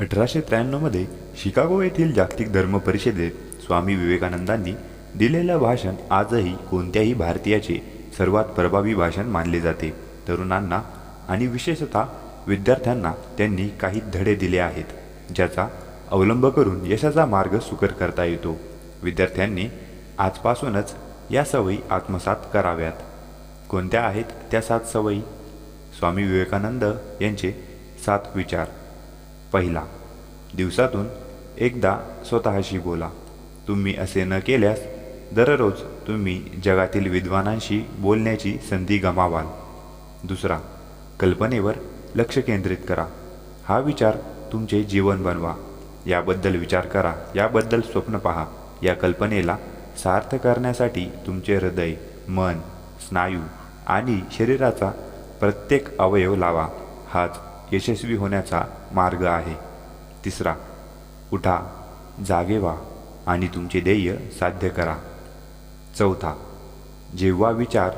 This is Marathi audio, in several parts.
अठराशे त्र्याण्णवमध्ये शिकागो येथील जागतिक धर्म परिषदेत स्वामी विवेकानंदांनी दिलेलं भाषण आजही कोणत्याही भारतीयाचे सर्वात प्रभावी भाषण मानले जाते. तरुणांना आणि विशेषतः विद्यार्थ्यांना त्यांनी काही धडे दिले आहेत ज्याचा अवलंब करून यशाचा मार्ग सुकर करता येतो. विद्यार्थ्यांनी आजपासूनच या सवयी आत्मसात कराव्यात. कोणत्या आहेत त्या सात सवयी? स्वामी विवेकानंद यांचे सात विचार. पहिला. दिवसातून एकदा स्वतःशी बोला. तुम्ही असे न केल्यास दररोज तुम्ही जगातील विद्वानांशी बोलण्याची संधी गमावाल. दुसरा कल्पनेवर लक्ष केंद्रित करा. हा विचार तुमचे जीवन बनवा. याबद्दल विचार करा. याबद्दल स्वप्न पहा. या कल्पनेला सार्थ करण्यासाठी तुमचे हृदय मन स्नायू आणि शरीराचा प्रत्येक अवयव लावा. हाच यशस्वी होण्याचा मार्ग आहे. तिसरा उठा जागे व्हा आणि तुमचे ध्येय साध्य करा. चौथा जेव्हा विचार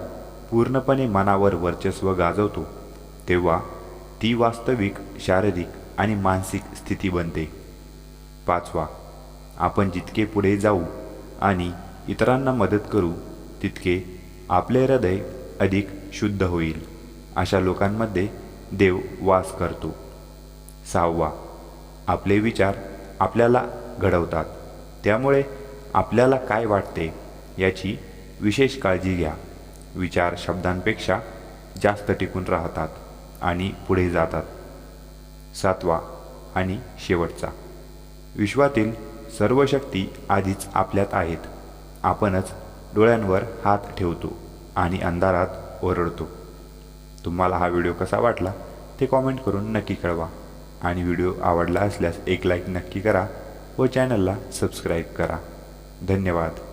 पूर्णपणे मनावर वर्चस्व गाजवतो तेव्हा ती वास्तविक शारीरिक आणि मानसिक स्थिती बनते. पाचवा आपण जितके पुढे जाऊ आणि इतरांना मदत करू तितके आपले हृदय अधिक शुद्ध होईल अशा लोकांमध्ये देव वास करतो. सहावा आपले विचार आपल्याला घडवतात. त्यामुळे आपल्याला काय वाटते याची विशेष काळजी घ्या. विचार शब्दांपेक्षा जास्त टिकून राहतात आणि पुढे जातात. सातवा आणि शेवटचा विश्वातील सर्व शक्ती आधीच आपल्यात आहेत. आपणच डोळ्यांवर हात ठेवतो आणि अंधारात ओरडतो. तुम्हाला हा व्हिडिओ कसा वाटला ते कॉमेंट करून नक्की कळवा. आणि व्हिडिओ आवडला असल्यास एक लाईक नक्की करा व चॅनलला सबस्क्राईब करा. धन्यवाद.